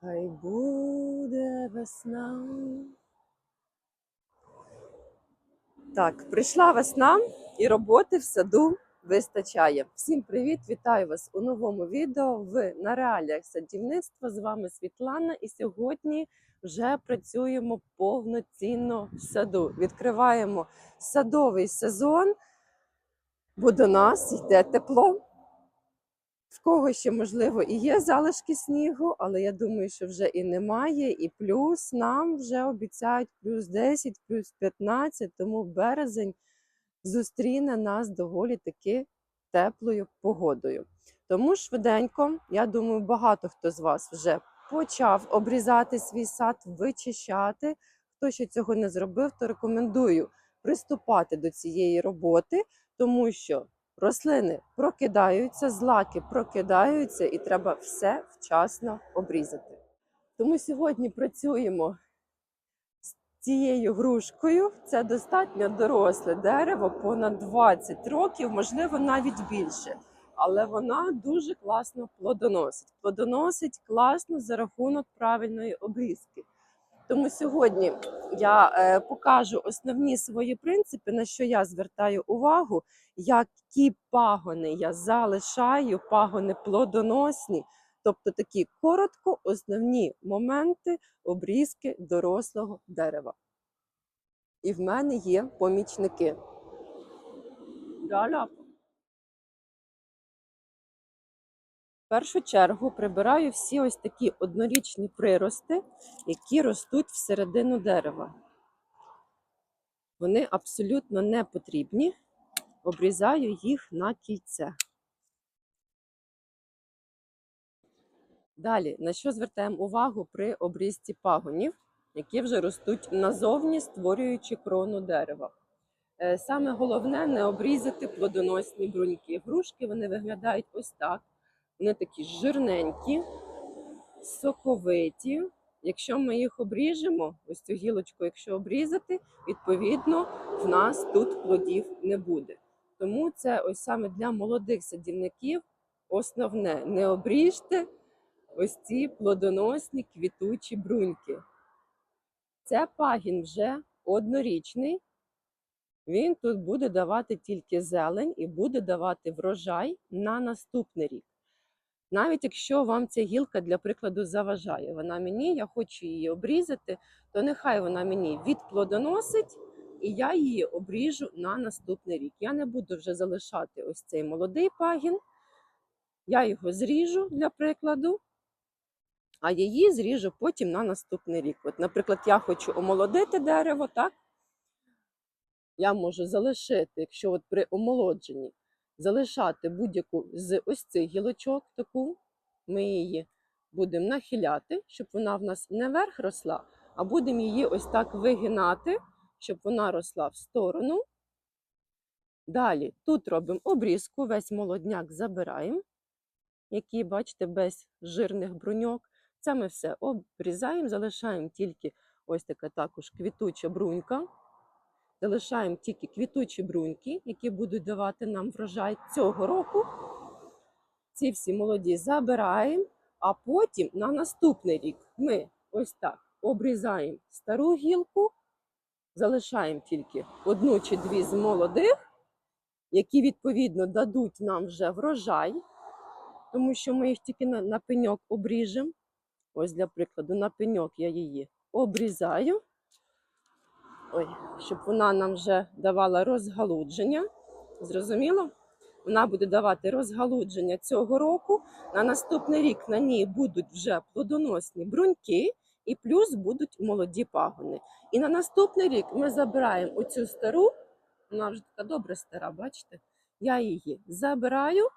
Хай буде весна. Так, прийшла весна і роботи в саду вистачає. Всім привіт! Вітаю вас у новому відео. Ви на реаліях садівництва. З вами Світлана. І сьогодні вже працюємо повноцінно в саду. Відкриваємо садовий сезон, бо до нас йде тепло. В кого ще, можливо, і є залишки снігу, але я думаю, що вже і немає. І плюс нам вже обіцяють плюс 10, плюс 15, тому березень зустріне нас доволі таки теплою погодою. Тому швиденько, я думаю, багато хто з вас вже почав обрізати свій сад, вичищати. Хто ще цього не зробив, то рекомендую приступати до цієї роботи, тому що рослини прокидаються, злаки прокидаються, і треба все вчасно обрізати. Тому сьогодні працюємо з цією грушкою. Це достатньо доросле дерево, понад 20 років, можливо, навіть більше. Але вона дуже класно плодоносить. Плодоносить класно за рахунок правильної обрізки. Тому сьогодні я е, покажу основні свої принципи, на що я звертаю увагу, які пагони я залишаю, пагони плодоносні, тобто такі коротко основні моменти обрізки дорослого дерева. І в мене є помічники. В першу чергу прибираю всі ось такі однорічні прирости, які ростуть всередину дерева. Вони абсолютно не потрібні. Обрізаю їх на кільце. Далі, на що звертаємо увагу при обрізці пагонів, які вже ростуть назовні, створюючи крону дерева. Е, Саме головне не обрізати плодоносні бруньки. Грушки вони виглядають ось так. Вони такі жирненькі, соковиті. Якщо ми їх обріжемо, ось цю гілочку, якщо обрізати, відповідно в нас тут плодів не буде. Тому це ось саме для молодих садівників основне не обріжте ось ці плодоносні квітучі бруньки. Це пагін вже однорічний. Він тут буде давати тільки зелень і буде давати врожай на наступний рік. Навіть якщо вам ця гілка, для прикладу, заважає, вона мені, я хочу її обрізати, то нехай вона мені відплодоносить, і я її обріжу на наступний рік. Я не буду вже залишати ось цей молодий пагін, я його зріжу для прикладу, а її зріжу потім на наступний рік. От, наприклад, я хочу омолодити дерево, так? Я можу залишити, якщо от при омолодженні залишати будь-яку з ось цих гілочок таку. Ми її будемо нахиляти, щоб вона в нас не вверх росла, а будемо її ось так вигинати, щоб вона росла в сторону. Далі тут робимо обрізку, весь молодняк забираємо, який, бачите, без жирних бруньок. Це ми все обрізаємо, залишаємо тільки ось така також квітуча брунька. Залишаємо тільки квітучі бруньки, які будуть давати нам врожай цього року. Ці всі молоді забираємо, а потім на наступний рік ми ось так обрізаємо стару гілку, залишаємо тільки одну чи дві з молодих, які відповідно дадуть нам вже врожай, тому що ми їх тільки на, на пеньок обріжемо. Ось для прикладу, на пеньок я її обрізаю. Ой, щоб вона нам вже давала розгалудження. Зрозуміло? Вона буде давати розгалудження цього року. На наступний рік на ній будуть вже плодоносні бруньки, і плюс будуть молоді пагони. І на наступний рік ми забираємо оцю стару, вона вже така добре стара, бачите? Я її забираю.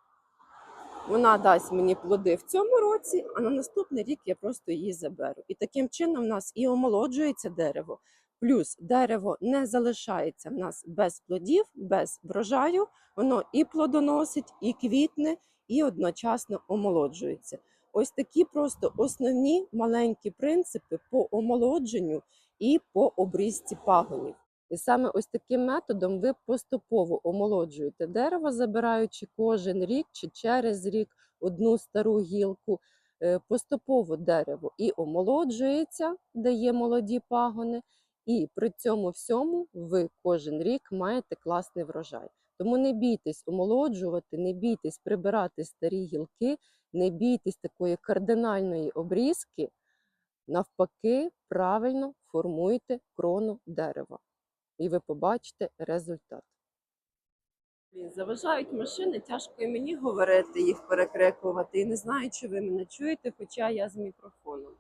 Вона дасть мені плоди в цьому році, а на наступний рік я просто її заберу. І таким чином в нас і омолоджується дерево. Плюс дерево не залишається в нас без плодів, без врожаю. Воно і плодоносить, і квітне, і одночасно омолоджується. Ось такі просто основні маленькі принципи по омолодженню і по обрізці пагонів. І саме ось таким методом ви поступово омолоджуєте дерево, забираючи кожен рік чи через рік одну стару гілку. Е, Поступово дерево і омолоджується, де є молоді пагони, і при цьому всьому ви кожен рік маєте класний врожай. Тому не бійтесь омолоджувати, не бійтесь прибирати старі гілки, не бійтесь такої кардинальної обрізки. Навпаки, правильно формуйте крону дерева, і ви побачите результат. Заважають машини, тяжко і мені говорити, їх перекрикувати. І не знаю, чи ви мене чуєте, хоча я з мікрофоном.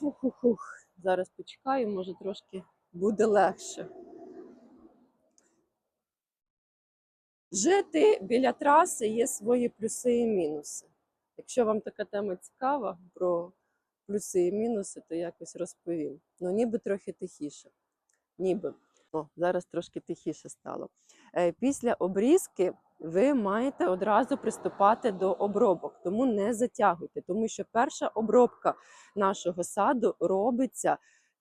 Фух-фух-фух. Зараз почекаю, може трошки буде легше. Жити біля траси є свої плюси і мінуси. Якщо вам така тема цікава про плюси і мінуси, то якось розповім. Ну, ніби трохи тихіше. Ніби. О, зараз трошки тихіше стало. Е, Після обрізки ви маєте одразу приступати до обробок, тому не затягуйте, тому що перша обробка нашого саду робиться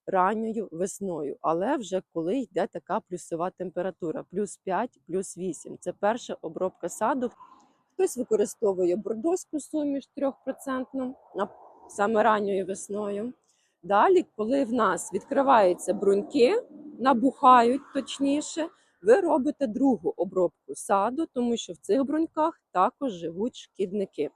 ранньою весною, але вже коли йде така плюсова температура, плюс 5, плюс 8. Це перша обробка саду. Хтось використовує бордоську суміш 3% на- саме ранньою весною. Далі, коли в нас відкриваються бруньки, набухають точніше, ви робите другу обробку саду, тому що в цих бруньках також живуть шкідники.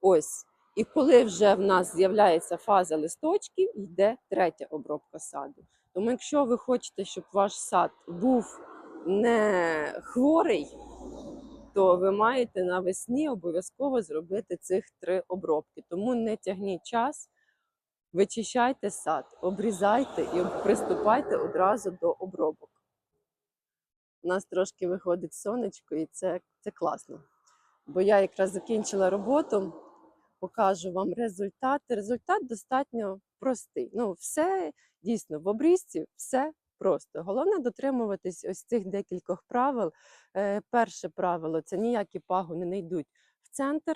Ось. І коли вже в нас з'являється фаза листочків, йде третя обробка саду. Тому, якщо ви хочете, щоб ваш сад був не хворий, то ви маєте навесні обов'язково зробити цих три обробки. Тому не тягніть час, вичищайте сад, обрізайте і приступайте одразу до обробок. У нас трошки виходить сонечко, і це, це класно. Бо я якраз закінчила роботу, покажу вам результат. Результат достатньо простий. Ну, все дійсно в обрізці все просто. Головне дотримуватись ось цих декількох правил. Е, перше правило це ніякі пагони не йдуть в центр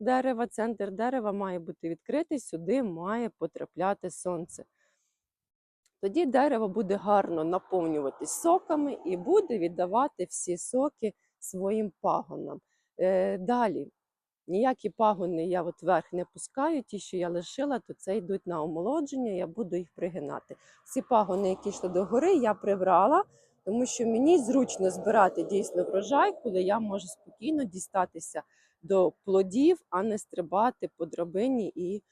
дерева. Центр дерева має бути відкритий, сюди має потрапляти сонце. Тоді дерево буде гарно наповнюватись соками і буде віддавати всі соки своїм пагонам. Е, далі, ніякі пагони я от вверх не пускаю, ті, що я лишила, то це йдуть на омолодження, я буду їх пригинати. Всі пагони, які йшли до гори, я прибрала, тому що мені зручно збирати дійсно врожай, коли я можу спокійно дістатися до плодів, а не стрибати по драбині і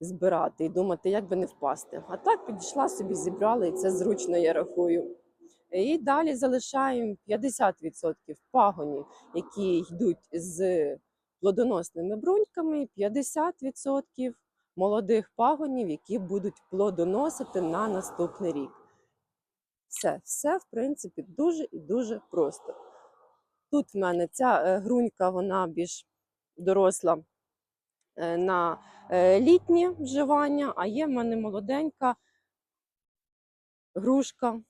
збирати і думати, як би не впасти. А так підійшла собі, зібрала, і це зручно, я рахую. І далі залишаємо 50% пагонів, які йдуть з плодоносними бруньками, 50% молодих пагонів, які будуть плодоносити на наступний рік. Все, все, в принципі, дуже і дуже просто. Тут в мене ця е, грунька, вона більш доросла на е, літнє вживання, а є в мене молоденька грушка.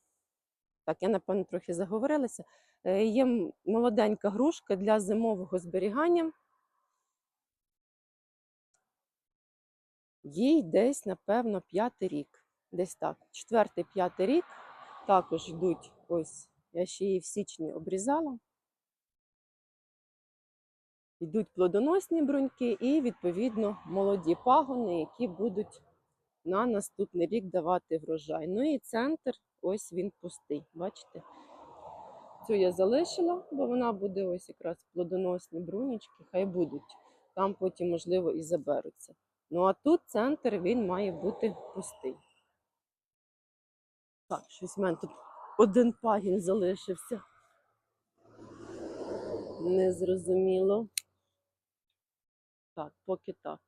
Так, я, напевно, трохи заговорилася. Е, Є молоденька грушка для зимового зберігання. Їй десь, напевно, п'ятий рік. Десь так. Четвертий, п'ятий рік. Також йдуть ось, я ще її в січні обрізала. Йдуть плодоносні бруньки і, відповідно, молоді пагони, які будуть на наступний рік давати врожай. Ну і центр, ось він пустий. Бачите? Цю я залишила, бо вона буде ось якраз плодоносні брунічки, хай будуть. Там потім, можливо, і заберуться. Ну а тут центр він має бути пустий. Так, щось в мене тут один пагін залишився. Незрозуміло. Так, поки так.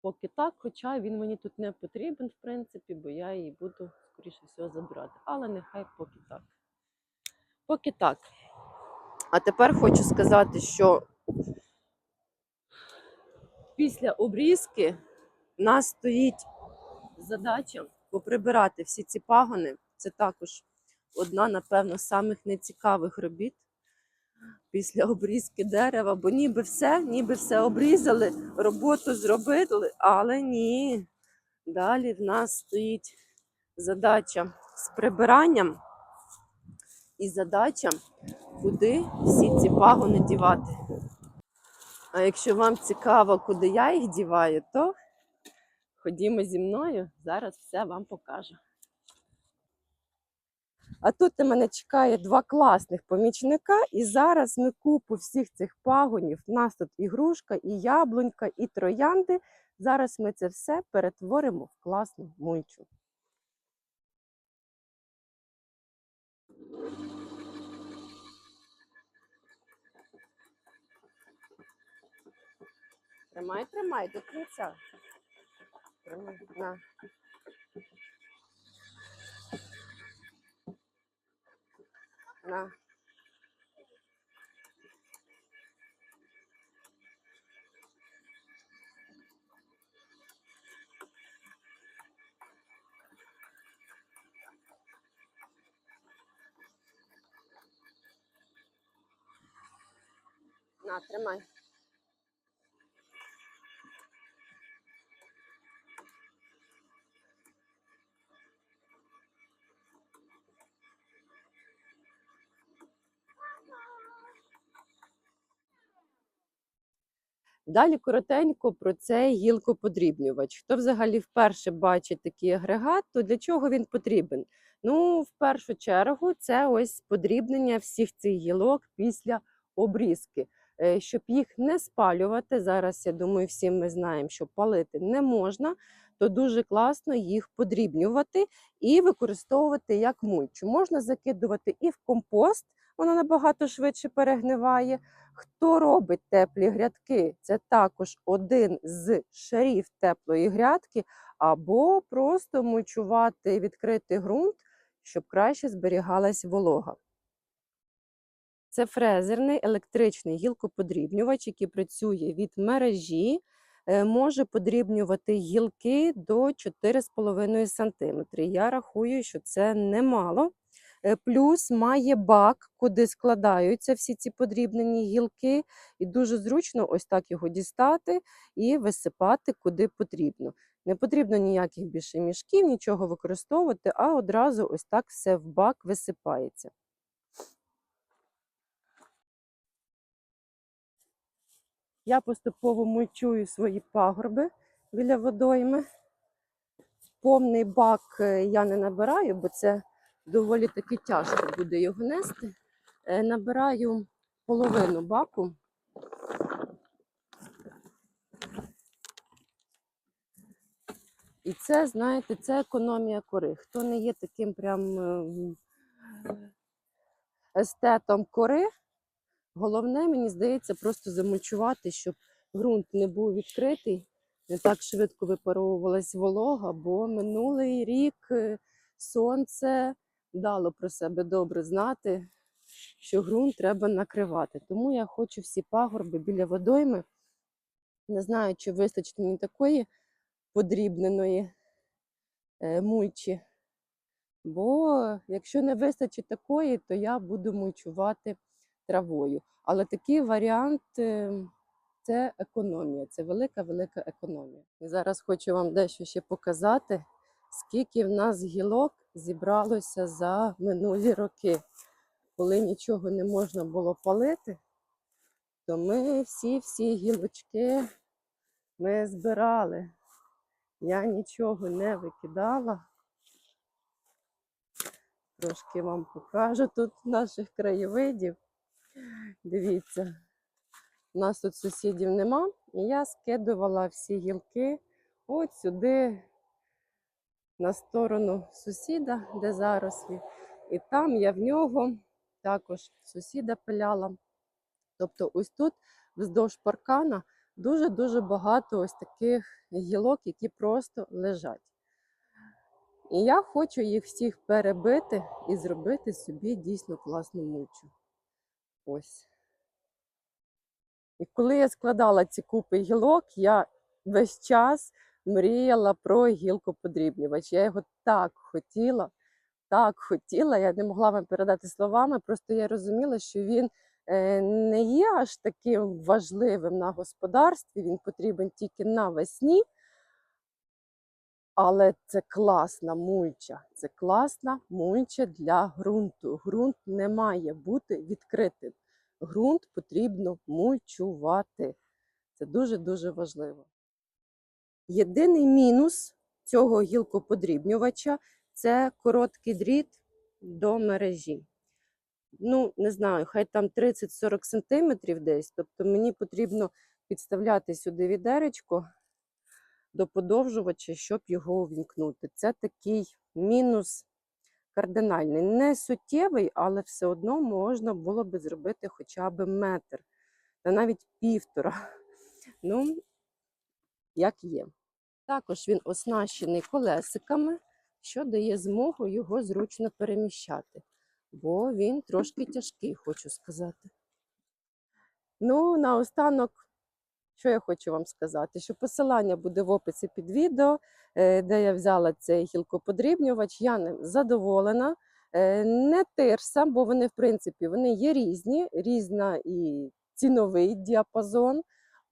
Поки так, хоча він мені тут не потрібен, в принципі, бо я її буду, скоріше всього, забирати. Але нехай поки так. Поки так. А тепер хочу сказати, що після обрізки в нас стоїть задача поприбирати всі ці пагони. Це також одна, напевно, з самих нецікавих робіт після обрізки дерева, бо ніби все, ніби все обрізали, роботу зробили, але ні. Далі в нас стоїть задача з прибиранням і задача, куди всі ці пагони дівати. А якщо вам цікаво, куди я їх діваю, то ходімо зі мною, зараз все вам покажу. А тут на мене чекає два класних помічника, і зараз ми купу всіх цих пагонів. У нас тут і грушка, і яблунька, і троянди. Зараз ми це все перетворимо в класну мульчу. Тримай, тримай до кінця. Тримай. На. На. На, тримай. Далі коротенько про цей гілкоподрібнювач. Хто взагалі вперше бачить такий агрегат, то для чого він потрібен? Ну, в першу чергу, це ось подрібнення всіх цих гілок після обрізки. Е, Щоб їх не спалювати, зараз я думаю, всі ми знаємо, що палити не можна, то дуже класно їх подрібнювати і використовувати як мульчу. Можна закидувати і в компост, воно набагато швидше перегниває. Хто робить теплі грядки, це також один з шарів теплої грядки, або просто мульчувати відкритий ґрунт, щоб краще зберігалась волога. Це фрезерний електричний гілкоподрібнювач, який працює від мережі, е, може подрібнювати гілки до 4,5 см. Я рахую, що це немало. Е, Плюс має бак, куди складаються всі ці подрібнені гілки, і дуже зручно ось так його дістати і висипати куди потрібно. Не потрібно ніяких більше мішків, нічого використовувати, а одразу ось так все в бак висипається. Я поступово мульчую свої пагорби біля водойми. Повний бак е, я не набираю, бо це доволі таки тяжко буде його нести. Е, Набираю половину баку. І це, знаєте, це економія кори. Хто не є таким прям ем, естетом кори, головне, мені здається, просто замульчувати, щоб ґрунт не був відкритий, не так швидко випаровувалась волога, бо минулий рік е, сонце дало про себе добре знати, що ґрунт треба накривати. Тому я хочу всі пагорби біля водойми. Не знаю, чи вистачить мені такої подрібненої е, мульчі. Бо якщо не вистачить такої, то я буду мульчувати травою. Але такий варіант е, це економія, це велика-велика економія. І зараз хочу вам дещо ще показати, скільки в нас гілок зібралося за минулі роки. Коли нічого не можна було палити, то ми всі-всі гілочки ми збирали. Я нічого не викидала. Трошки вам покажу тут наших краєвидів. Дивіться, у нас тут сусідів нема, і я скидувала всі гілки от сюди, на сторону сусіда, де зарослі. І там я в нього також сусіда пиляла. Тобто, ось тут, вздовж паркана, дуже-дуже багато ось таких гілок, які просто лежать. І я хочу їх всіх перебити і зробити собі дійсно класну мульчу. Ось. І коли я складала ці купи гілок, я весь час мріяла про гілкоподрібнювач. Я його так хотіла, так хотіла, я не могла вам передати словами, просто я розуміла, що він е, не є аж таким важливим на господарстві, він потрібен тільки навесні. Але це класна мульча. Це класна мульча для ґрунту. Ґрунт не має бути відкритим. Ґрунт потрібно мульчувати. Це дуже-дуже важливо. Єдиний мінус цього гілкоподрібнювача це короткий дріт до мережі. Ну, не знаю, хай там 30-40 сантиметрів десь. Тобто мені потрібно підставляти сюди відеречко до подовжувача, щоб його увімкнути. Це такий мінус кардинальний. Не суттєвий, але все одно можна було би зробити хоча б метр, та навіть півтора. Ну, як є. Також він оснащений колесиками, що дає змогу його зручно переміщати, бо він трошки тяжкий, хочу сказати. Ну, наостанок, що я хочу вам сказати, що посилання буде в описі під відео, е, де я взяла цей гілкоподрібнювач. Я ним задоволена. Е, Не тирса, бо вони, в принципі, вони є різні, різна і ціновий діапазон.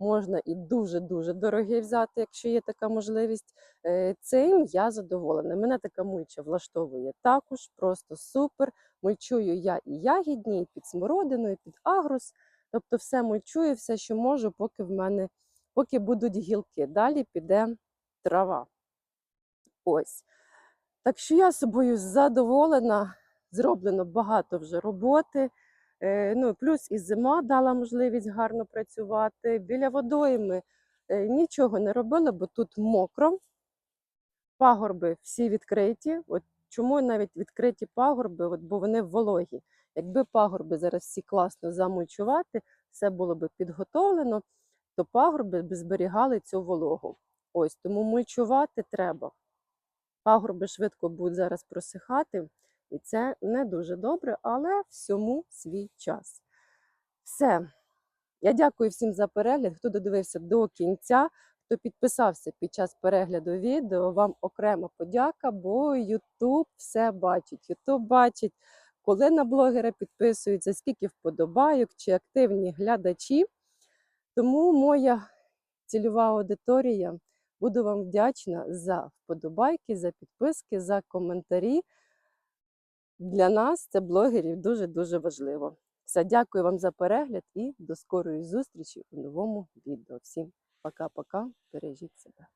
Можна і дуже-дуже дорогий взяти, якщо є така можливість. Е, Цим я задоволена. Мене така мульча влаштовує також, просто супер. Мульчую я і ягідні, і під смородину, і під агрус. Тобто все мульчую, все, що можу, поки в мене поки будуть гілки. Далі піде трава. Ось. Так що я собою задоволена, зроблено багато вже роботи. Е, Ну, плюс і зима дала можливість гарно працювати. Біля водойми е, нічого не робила, бо тут мокро. Пагорби всі відкриті. От чому навіть відкриті пагорби, от, бо вони вологі. Якби пагорби зараз всі класно замульчувати, все було б підготовлено, то пагорби б зберігали цю вологу. Ось тому мульчувати треба. Пагорби швидко будуть зараз просихати, і це не дуже добре, але всьому свій час. Все. Я дякую всім за перегляд, хто додивився до кінця, хто підписався під час перегляду відео. Вам окрема подяка, бо YouTube все бачить. YouTube бачить, коли на блогера підписуються, скільки вподобайок чи активні глядачі. Тому моя цільова аудиторія буду вам вдячна за вподобайки, за підписки, за коментарі. Для нас, це блогерів, дуже-дуже важливо. Все, дякую вам за перегляд і до скорої зустрічі у новому відео. Всім пока-пока, бережіть себе.